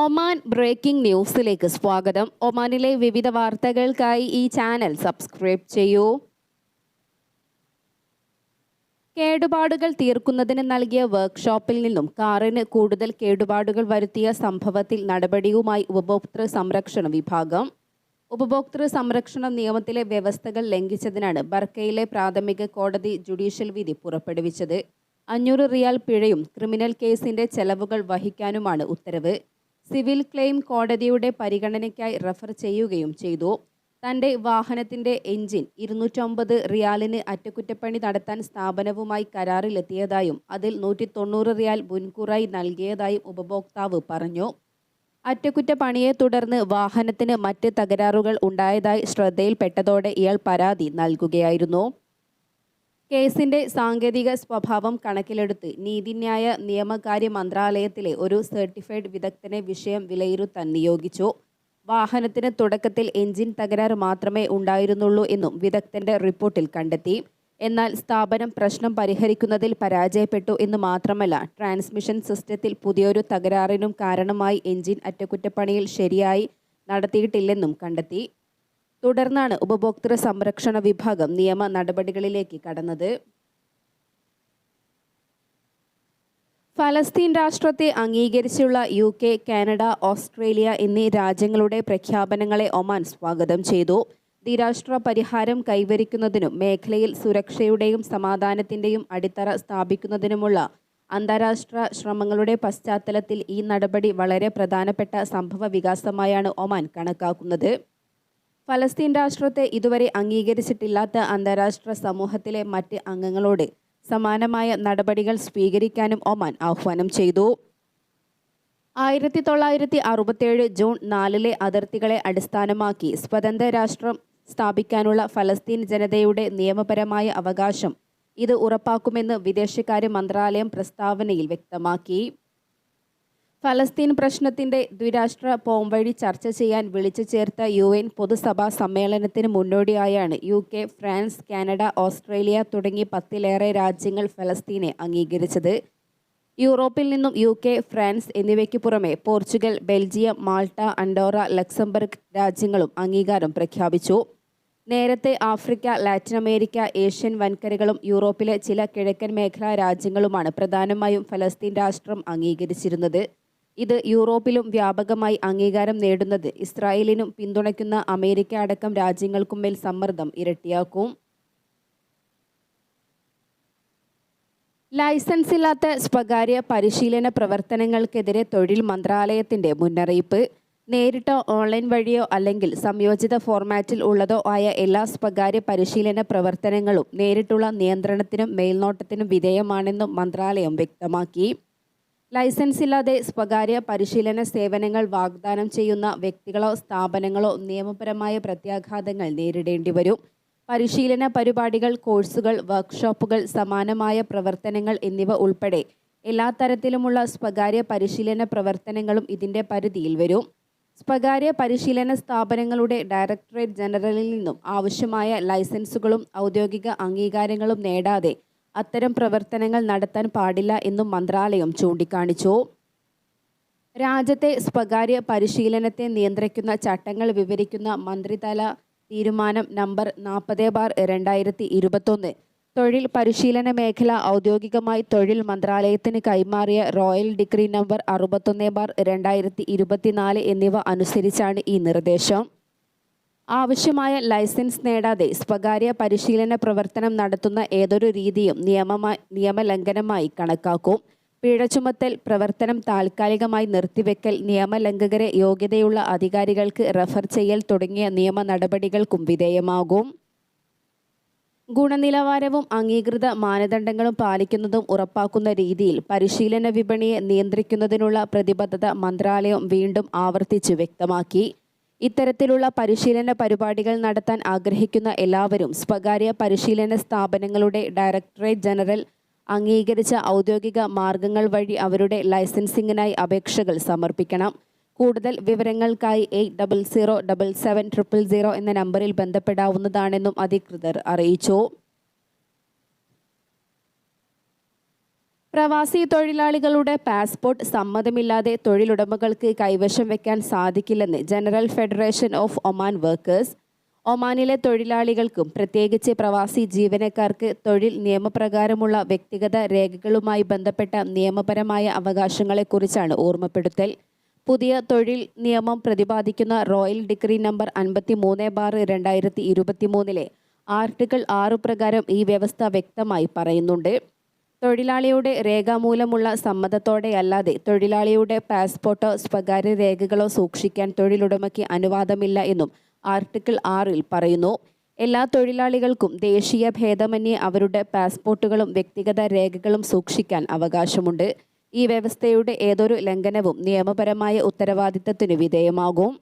Oman breaking ന്യൂസിലേക്ക് സ്വാഗതം. ഒമാനിലെ വിവിധ വാർത്തകൾക്കായി ഈ ചാനൽ സബ്സ്ക്രൈബ് ചെയ്യൂ. കേടുപാടുകൾ തീർക്കുന്നതിന് നൽകിയ വർക്ക്ഷോപ്പിൽ നിന്നും കാറിന് കൂടുതൽ കേടുപാടുകൾ വരുത്തിയ സംഭവത്തിൽ നടപടിയുമായി ഉപഭോക്തൃ സംരക്ഷണ വിഭാഗം. ഉപഭോക്തൃ സംരക്ഷണ നിയമത്തിലെ വ്യവസ്ഥകൾ ലംഘിച്ചതിനാണ് ബർക്കയിലെ പ്രാഥമിക കോടതി ജുഡീഷ്യൽ വിധി പുറപ്പെടുവിച്ചത്. അഞ്ഞൂറ് റിയാൽ പിഴയും ക്രിമിനൽ കേസിന്റെ ചെലവുകൾ വഹിക്കാനുമാണ് ഉത്തരവ്. സിവിൽ ക്ലെയിം കോടതിയുടെ പരിഗണനയ്ക്കായി റഫർ ചെയ്യുകയും ചെയ്തു. തന്റെ വാഹനത്തിന്റെ എഞ്ചിൻ ഇരുന്നൂറ്റമ്പത് റിയാലിന് അറ്റകുറ്റപ്പണി നടത്താൻ സ്ഥാപനവുമായി കരാറിലെത്തിയതായും അതിൽ നൂറ്റി തൊണ്ണൂറ് റിയാൽ മുൻകൂറായി നൽകിയതായും ഉപഭോക്താവ് പറഞ്ഞു. അറ്റകുറ്റപ്പണിയെ തുടർന്ന് വാഹനത്തിന് മറ്റ് തകരാറുകൾ ഉണ്ടായതായി ശ്രദ്ധയിൽപ്പെട്ടതോടെ ഇയാൾ പരാതി നൽകുകയായിരുന്നു. കേസിന്റെ സാങ്കേതിക സ്വഭാവം കണക്കിലെടുത്ത് നീതിന്യായ നിയമകാര്യ മന്ത്രാലയത്തിലെ ഒരു സർട്ടിഫൈഡ് വിദഗ്ധനെ വിഷയം വിലയിരുത്താൻ നിയോഗിച്ചു. വാഹനത്തിന് തുടക്കത്തിൽ എഞ്ചിൻ തകരാറ് മാത്രമേ ഉണ്ടായിരുന്നുള്ളൂ എന്നും വിദഗ്ധന്റെ റിപ്പോർട്ടിൽ കണ്ടെത്തി. എന്നാൽ സ്ഥാപനം പ്രശ്നം പരിഹരിക്കുന്നതിൽ പരാജയപ്പെട്ടു എന്ന് മാത്രമല്ല ട്രാൻസ്മിഷൻ സിസ്റ്റത്തിൽ പുതിയൊരു തകരാറിനും കാരണമായി എഞ്ചിൻ അറ്റകുറ്റപ്പണിയിൽ ശരിയായി നടത്തിയിട്ടില്ലെന്നും കണ്ടെത്തി. തുടർന്നാണ് ഉപഭോക്തൃ സംരക്ഷണ വിഭാഗം നിയമ നടപടികളിലേക്ക് കടന്നത്. ഫലസ്തീൻ രാഷ്ട്രത്തെ അംഗീകരിച്ചുള്ള യു കെ കാനഡ ഓസ്ട്രേലിയ എന്നീ രാജ്യങ്ങളുടെ പ്രഖ്യാപനങ്ങളെ ഒമാൻ സ്വാഗതം ചെയ്തു. ദ്വിരാഷ്ട്ര പരിഹാരം കൈവരിക്കുന്നതിനും മേഖലയിൽ സുരക്ഷയുടെയും സമാധാനത്തിന്റെയും അടിത്തറ സ്ഥാപിക്കുന്നതിനുമുള്ള അന്താരാഷ്ട്ര ശ്രമങ്ങളുടെ പശ്ചാത്തലത്തിൽ ഈ നടപടി വളരെ പ്രധാനപ്പെട്ട സംഭവ വികാസമായാണ് ഒമാൻ കണക്കാക്കുന്നത്. ഫലസ്തീൻ രാഷ്ട്രത്തെ ഇതുവരെ അംഗീകരിച്ചിട്ടില്ലാത്ത അന്താരാഷ്ട്ര സമൂഹത്തിലെ മറ്റ് അംഗങ്ങളോട് സമാനമായ നടപടികൾ സ്വീകരിക്കാനും ഒമാൻ ആഹ്വാനം ചെയ്തു. ആയിരത്തി തൊള്ളായിരത്തി അറുപത്തേഴ് ജൂൺ നാലിലെ അതിർത്തികളെ അടിസ്ഥാനമാക്കി സ്വതന്ത്ര രാഷ്ട്രം സ്ഥാപിക്കാനുള്ള ഫലസ്തീൻ ജനതയുടെ നിയമപരമായ അവകാശം ഇത് ഉറപ്പാക്കുമെന്ന് വിദേശകാര്യ മന്ത്രാലയം പ്രസ്താവനയിൽ വ്യക്തമാക്കി. ഫലസ്തീൻ പ്രശ്നത്തിന്റെ ദ്വിരാഷ്ട്ര പോംവഴി ചർച്ച ചെയ്യാൻ വിളിച്ചു ചേർത്ത യു എൻ പൊതുസഭാ സമ്മേളനത്തിന് മുന്നോടിയായാണ് U K France Canada Australia തുടങ്ങി പത്തിലേറെ രാജ്യങ്ങൾ ഫലസ്തീനെ അംഗീകരിച്ചത്. യൂറോപ്പിൽ നിന്നും യു കെ ഫ്രാൻസ് എന്നിവയ്ക്ക് പുറമെ Portugal Belgium Malta Andorra Luxembourg രാജ്യങ്ങളും അംഗീകാരം പ്രഖ്യാപിച്ചു. നേരത്തെ ആഫ്രിക്ക ലാറ്റിൻ അമേരിക്ക ഏഷ്യൻ വൻകരകളും യൂറോപ്പിലെ ചില കിഴക്കൻ മേഖലാ രാജ്യങ്ങളുമാണ് പ്രധാനമായും ഫലസ്തീൻ രാഷ്ട്രം അംഗീകരിച്ചിരുന്നത്. ഇത് യൂറോപ്പിലും വ്യാപകമായി അംഗീകാരം നേടുന്നത്. ഇസ്രായേലിനും പിന്തുണയ്ക്കുന്ന അമേരിക്ക അടക്കം രാജ്യങ്ങൾക്കും മേൽ സമ്മർദ്ദം ഇരട്ടിയാക്കും. ലൈസൻസ് ഇല്ലാത്ത സ്വകാര്യ പരിശീലന പ്രവർത്തനങ്ങൾക്കെതിരെ തൊഴിൽ മന്ത്രാലയത്തിന്റെ മുന്നറിയിപ്പ്. നേരിട്ടോ ഓൺലൈൻ വഴിയോ അല്ലെങ്കിൽ സംയോജിത ഫോർമാറ്റിൽ ഉള്ളതോ ആയ എല്ലാ സ്വകാര്യ പരിശീലന പ്രവർത്തനങ്ങളും നേരിട്ടുള്ള നിയന്ത്രണത്തിനും മേൽനോട്ടത്തിനും വിധേയമാണെന്നും മന്ത്രാലയം വ്യക്തമാക്കി. ലൈസൻസ് ഇല്ലാതെ സ്വകാര്യ പരിശീലന സേവനങ്ങൾ വാഗ്ദാനം ചെയ്യുന്ന വ്യക്തികളോ സ്ഥാപനങ്ങളോ നിയമപരമായ പ്രത്യാഘാതങ്ങൾ നേരിടേണ്ടി വരും. പരിശീലന പരിപാടികൾ കോഴ്സുകൾ വർക്ക്ഷോപ്പുകൾ സമാനമായ പ്രവർത്തനങ്ങൾ എന്നിവ ഉൾപ്പെടെ എല്ലാ തരത്തിലുമുള്ള സ്വകാര്യ പരിശീലന പ്രവർത്തനങ്ങളും ഇതിന്റെ പരിധിയിൽ വരും. സ്വകാര്യ പരിശീലന സ്ഥാപനങ്ങളുടെ ഡയറക്ടറേറ്റ് ജനറലിൽ നിന്നും ആവശ്യമായ ലൈസൻസുകളും ഔദ്യോഗിക അംഗീകാരങ്ങളും നേടാതെ അത്തരം പ്രവർത്തനങ്ങൾ നടത്താൻ പാടില്ല എന്നും മന്ത്രാലയം ചൂണ്ടിക്കാണിച്ചു. രാജ്യത്തെ സ്വകാര്യ പരിശീലനത്തെ നിയന്ത്രിക്കുന്ന ചട്ടങ്ങൾ വിവരിക്കുന്ന മന്ത്രിതല തീരുമാനം നമ്പർ നാൽപ്പത് ബാർ രണ്ടായിരത്തി ഇരുപത്തൊന്ന് തൊഴിൽ പരിശീലന മേഖല ഔദ്യോഗികമായി തൊഴിൽ മന്ത്രാലയത്തിന് കൈമാറിയ റോയൽ ഡിഗ്രി നമ്പർ അറുപത്തൊന്ന് ബാർ രണ്ടായിരത്തി ഇരുപത്തിനാല് എന്നിവ അനുസരിച്ചാണ് ഈ നിർദ്ദേശം. ആവശ്യമായ ലൈസൻസ് നേടാതെ സ്വകാര്യ പരിശീലന പ്രവർത്തനം നടത്തുന്ന ഏതൊരു രീതിയും നിയമമായി നിയമലംഘനമായി കണക്കാക്കും. പിഴ ചുമത്തൽ പ്രവർത്തനം താൽക്കാലികമായി നിർത്തിവെക്കൽ നിയമലംഘകരെ യോഗ്യതയുള്ള അധികാരികൾക്ക് റഫർ ചെയ്യൽ തുടങ്ങിയ നിയമ നടപടികൾക്കും വിധേയമാകും. ഗുണനിലവാരവും അംഗീകൃത മാനദണ്ഡങ്ങളും പാലിക്കുന്നതും ഉറപ്പാക്കുന്ന രീതിയിൽ പരിശീലന വിപണിയെ നിയന്ത്രിക്കുന്നതിനുള്ള പ്രതിബദ്ധത മന്ത്രാലയം വീണ്ടും ആവർത്തിച്ച് വ്യക്തമാക്കി. ഇത്തരത്തിലുള്ള പരിശീലന പരിപാടികൾ നടത്താൻ ആഗ്രഹിക്കുന്ന എല്ലാവരും സ്വകാര്യ പരിശീലന സ്ഥാപനങ്ങളുടെ ഡയറക്ടറേറ്റ് ജനറൽ അംഗീകരിച്ച ഔദ്യോഗിക മാർഗങ്ങൾ വഴി അവരുടെ ലൈസൻസിങ്ങിനായി അപേക്ഷകൾ സമർപ്പിക്കണം. കൂടുതൽ വിവരങ്ങൾക്കായി eight double zero double seven triple zero എന്ന നമ്പറിൽ ബന്ധപ്പെടാവുന്നതാണെന്നും അധികൃതർ അറിയിച്ചു. പ്രവാസി തൊഴിലാളികളുടെ പാസ്പോർട്ട് സമ്മതമില്ലാതെ തൊഴിലുടമകൾക്ക് കൈവശം വെക്കാൻ സാധിക്കില്ലെന്ന് general federation of Oman workers. ഒമാനിലെ തൊഴിലാളികൾക്കും പ്രത്യേകിച്ച് പ്രവാസി ജീവനക്കാർക്ക് തൊഴിൽ നിയമപ്രകാരമുള്ള വ്യക്തിഗത രേഖകളുമായി ബന്ധപ്പെട്ട നിയമപരമായ അവകാശങ്ങളെക്കുറിച്ചാണ് ഓർമ്മപ്പെടുത്തൽ. പുതിയ തൊഴിൽ നിയമം പ്രതിപാദിക്കുന്ന റോയൽ ഡിഗ്രി നമ്പർ അൻപത്തി മൂന്ന് ബാർ രണ്ടായിരത്തി ഇരുപത്തി മൂന്നിലെ ആർട്ടിക്കിൾ ആറ് പ്രകാരം ഈ വ്യവസ്ഥ വ്യക്തമായി പറയുന്നുണ്ട്. തൊഴിലാളിയുടെ രേഖാമൂലമുള്ള സമ്മതത്തോടെയല്ലാതെ തൊഴിലാളിയുടെ പാസ്പോർട്ടോ സ്വകാര്യ രേഖകളോ സൂക്ഷിക്കാൻ തൊഴിലുടമയ്ക്ക് അനുവാദമില്ല എന്നും ആർട്ടിക്കിൾ ആറിൽ പറയുന്നു. എല്ലാ തൊഴിലാളികൾക്കും ദേശീയ ഭേദമന്യേ അവരുടെ പാസ്പോർട്ടുകളും വ്യക്തിഗത രേഖകളും സൂക്ഷിക്കാൻ അവകാശമുണ്ട്. ഈ വ്യവസ്ഥയുടെ ഏതൊരു ലംഘനവും നിയമപരമായ ഉത്തരവാദിത്തത്തിനു വിധേയമാകും.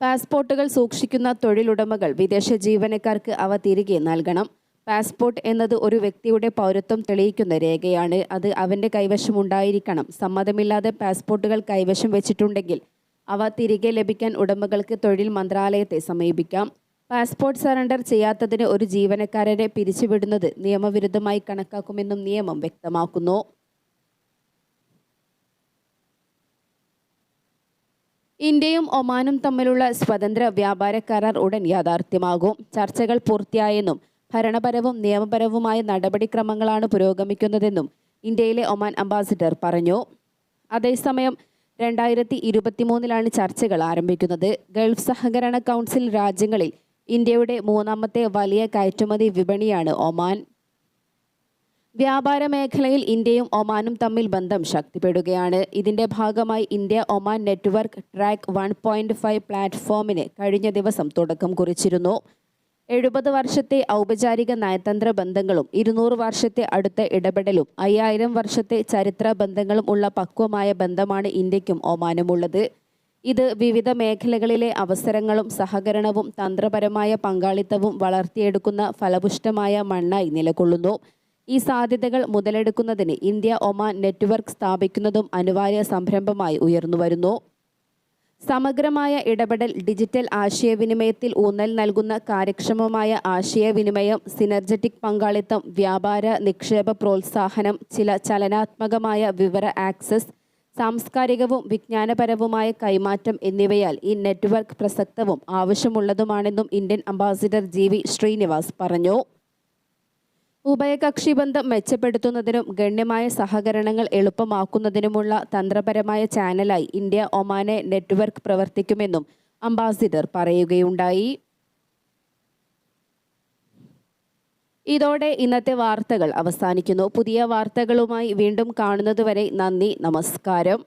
പാസ്പോർട്ടുകൾ സൂക്ഷിക്കുന്ന തൊഴിലുടമകൾ വിദേശ ജീവനക്കാർക്ക് അവ തിരികെ നൽകണം. പാസ്പോർട്ട് എന്നത് ഒരു വ്യക്തിയുടെ പൗരത്വം തെളിയിക്കുന്ന രേഖയാണ്. അത് അവന്റെ കൈവശം ഉണ്ടായിരിക്കണം. സമ്മതമില്ലാതെ പാസ്പോർട്ടുകൾ കൈവശം വെച്ചിട്ടുണ്ടെങ്കിൽ അവ തിരികെ ലഭിക്കാൻ ഉടമകൾക്ക് തൊഴിൽ മന്ത്രാലയത്തെ സമീപിക്കാം. പാസ്പോർട്ട് സറണ്ടർ ചെയ്യാത്തതിന് ഒരു ജീവനക്കാരനെ പിരിച്ചുവിടുന്നത് നിയമവിരുദ്ധമായി കണക്കാക്കുമെന്നും നിയമം വ്യക്തമാക്കുന്നു. ഇന്ത്യയും ഒമാനും തമ്മിലുള്ള സ്വതന്ത്ര വ്യാപാര കരാർ ഉടൻ യാഥാർത്ഥ്യമാകും. ചർച്ചകൾ പൂർത്തിയായെന്നും ഭരണപരവും നിയമപരവുമായ നടപടിക്രമങ്ങളാണ് പുരോഗമിക്കുന്നതെന്നും ഇന്ത്യയിലെ ഒമാൻ അംബാസിഡർ പറഞ്ഞു. അതേസമയം രണ്ടായിരത്തി ഇരുപത്തിമൂന്നിലാണ് ചർച്ചകൾ ആരംഭിക്കുന്നത്. ഗൾഫ് സഹകരണ കൗൺസിൽ രാജ്യങ്ങളിൽ ഇന്ത്യയുടെ മൂന്നാമത്തെ വലിയ കയറ്റുമതി വിപണിയാണ് ഒമാൻ. വ്യാപാര മേഖലയിൽ ഇന്ത്യയും ഒമാനും തമ്മിൽ ബന്ധം ശക്തിപ്പെടുകയാണ്. ഇതിന്റെ ഭാഗമായി India Oman network track one point five പ്ലാറ്റ്ഫോമിന് കഴിഞ്ഞ ദിവസം തുടക്കം കുറിച്ചിരുന്നു. എഴുപത് വർഷത്തെ ഔപചാരിക നയതന്ത്ര ബന്ധങ്ങളും ഇരുന്നൂറ് വർഷത്തെ അടുത്ത ഇടപെടലും അയ്യായിരം വർഷത്തെ ചരിത്ര ബന്ധങ്ങളും ഉള്ള പക്വമായ ബന്ധമാണ് ഇന്ത്യക്കും ഒമാനുമുള്ളത്. ഇത് വിവിധ മേഖലകളിലെ അവസരങ്ങളും സഹകരണവും തന്ത്രപരമായ പങ്കാളിത്തവും വളർത്തിയെടുക്കുന്ന ഫലപുഷ്ടമായ മണ്ണായി നിലകൊള്ളുന്നു. ഈ സാധ്യതകൾ മുതലെടുക്കുന്നതിന് ഇന്ത്യ ഒമാൻ നെറ്റ്വർക്ക് സ്ഥാപിക്കുന്നതും അനിവാര്യ സംരംഭമായി ഉയർന്നുവരുന്നു. സമഗ്രമായ ഇടപെടൽ ഡിജിറ്റൽ ആശയവിനിമയത്തിൽ ഊന്നൽ നൽകുന്ന കാര്യക്ഷമമായ ആശയവിനിമയം സിനർജറ്റിക് പങ്കാളിത്തം വ്യാപാര നിക്ഷേപ പ്രോത്സാഹനം ചില ചലനാത്മകമായ വിവര ആക്സസ് സാംസ്കാരികവും വിജ്ഞാനപരവുമായ കൈമാറ്റം എന്നിവയാൽ ഈ നെറ്റ്വർക്ക് പ്രസക്തവും ആവശ്യമുള്ളതുമാണെന്നും Indian ambassador G V Srinivas പറഞ്ഞു. ഉഭയകക്ഷി ബന്ധം മെച്ചപ്പെടുത്തുന്നതിനും ഗണ്യമായ സഹകരണങ്ങൾ എളുപ്പമാക്കുന്നതിനുമുള്ള തന്ത്രപരമായ ചാനലായി ഇന്ത്യ ഒമാനെ നെറ്റ്വർക്ക് പ്രവർത്തിക്കുമെന്നും അംബാസിഡർ പറയുകയുണ്ടായി. ഇതോടെ ഇന്നത്തെ വാർത്തകൾ അവസാനിക്കുന്നു. പുതിയ വാർത്തകളുമായി വീണ്ടും കാണുന്നതുവരെ നന്ദി നമസ്കാരം.